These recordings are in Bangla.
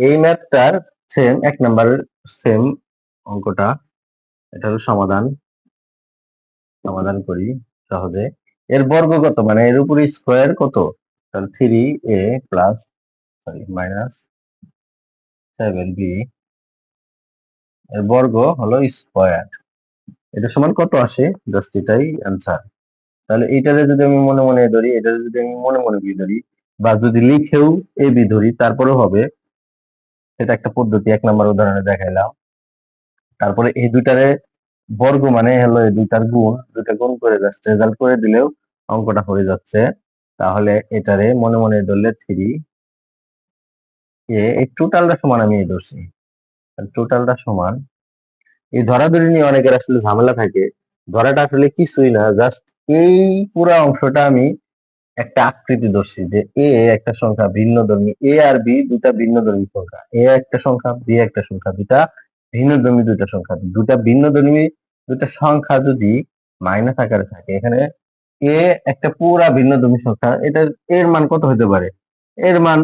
এই ম্যাথটার সেম এক নাম্বারের সেম অঙ্কটা এটার সমাধান। সমাধান করি সহজে। এর বর্গ কত? মানে এর উপরে স্কোয়ার কত? তাহলে three A plus sorry minus seven B এর বর্গ হলো স্কোয়ার এটা সমান কত আসে? জাস্ট এটাই অ্যান্সার তাহলে এইটারে যদি আমি মনে মনে ধরি এটা যদি আমি মনে মনে বি ধরি, বা যদি লিখেও এ বি ধরি, তারপরেও হবে সেটা একটা পদ্ধতি, এক নম্বর উদাহরণে দেখাইলাম। তারপরে এই দুইটারে বর্গ মানে হলো এই দুইটার গুণ, দুইটা গুণ করে জাস্ট রেজাল্ট করে দিলেও অঙ্কটা হয়ে যাচ্ছে। তাহলে এটারে মনে মনে ধরলে থ্রি এই টোটালটা সমান আমি ধরছি। টোটালটা সমান, এই ধরাধরি নিয়ে অনেকের আসলে ঝামেলা থাকে। ধরাটা আসলে কিছুই না জাস্ট এই পুরো অংশটা আমি একটা আকৃতি ধরছি যে এ একটা সংখ্যা ভিন্ন ধর্মী, এ আর বি দুটা ভিন্ন ধর্মী সংখ্যা, এ একটা সংখ্যা, বি একটা সংখ্যা দুটা ভিন্ন ধর্মী দুটা সংখ্যা দুটা ভিন্ন ধর্মী দুটা সংখ্যা যদি মাইনাস আকারে থাকে, এখানে এ একটা পুরা ভিন্ন ধর্মী সংখ্যা এটা এর মান কত হতে পারে? এর মান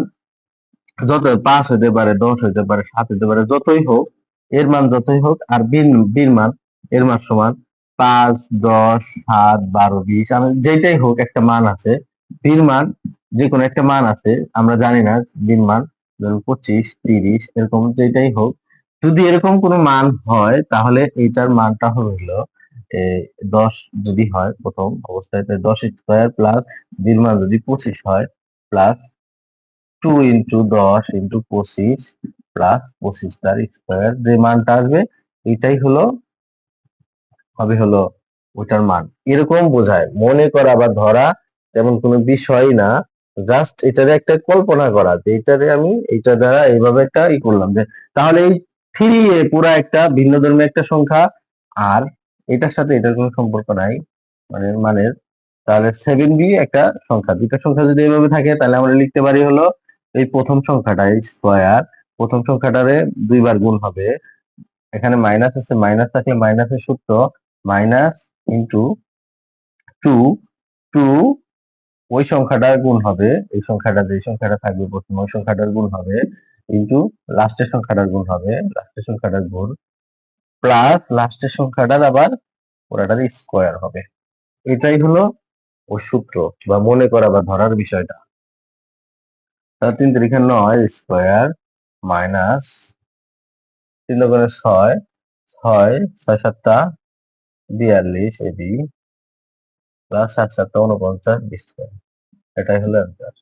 যত পাঁচ হতে পারে, দশ হতে পারে, সাত হতে পারে, যতই হোক, এর মান যতই হোক, আর বির বির মান, এর মান সমান পাঁচ, দশ, সাত, বারো, বিশ, আমি যেটাই হোক একটা মান আছে বির মান যে কোনো একটা মান আছে, আমরা জানি না বির মান, ধরুন পঁচিশ, তিরিশ, এরকম যেটাই হোক। যদি এরকম কোনো মান হয়, তাহলে এইটার মানটা হলো দশ যদি হয়, প্রথম অবস্থায় দশ স্কোয়ার প্লাস বির মান যদি পঁচিশ হয়, প্লাস টু ইন্টু দশ ইন্টু পঁচিশ প্লাস পঁচিশ তার স্কোয়ার যে মানটা আসবে এটাই হলো, হবে হলো ওটার মান। এরকম বোঝায়। মনে করা বা ধরা তেমন কোনো বিষয় না। জাস্ট এটারে একটা কল্পনা করা যে এটারে আমি এটা দ্বারা এইভাবে একটা ই করলাম যে তাহলে এই থ্রি এ পুরা একটা ভিন্ন ধর্মের একটা সংখ্যা আর এটার সাথে এটার কোনো সম্পর্ক নাই। মানে মানের তাহলে সেভেন বি একটা সংখ্যা। দুটা সংখ্যা যদি এইভাবে থাকে তাহলে আমরা লিখতে পারি হলো এই প্রথম সংখ্যাটা এই স্কোয়ার প্রথম সংখ্যাটারে দুইবার গুণ হবে। এখানে মাইনাস আছে মাইনাস থাকলে মাইনাসের সূত্র মাইনাস ইন্টু টু টু ওই সংখ্যাটার গুণ হবে, এই সংখ্যাটা যে সংখ্যাটা থাকবে প্রথমে, ওই সংখ্যাটার গুণ হবে ইন্টু লাস্টের সংখ্যাটার গুণ হবে লাস্টের সংখ্যাটার গুণ প্লাস লাস্টের সংখ্যাটার আবার ওরাটার স্কোয়ার হবে। এটাই হলো ওই সূত্র বা মনে করা বা ধরার বিষয়টা। তার তিন তারিখে নয় স্কোয়ার মাইনাস তিন ছয় ছয় ছয় সাতটা, বিয়াল্লিশ এডি প্লাস সাত সাতটা উনপঞ্চাশ বিশ এটাই হলো অ্যান্সার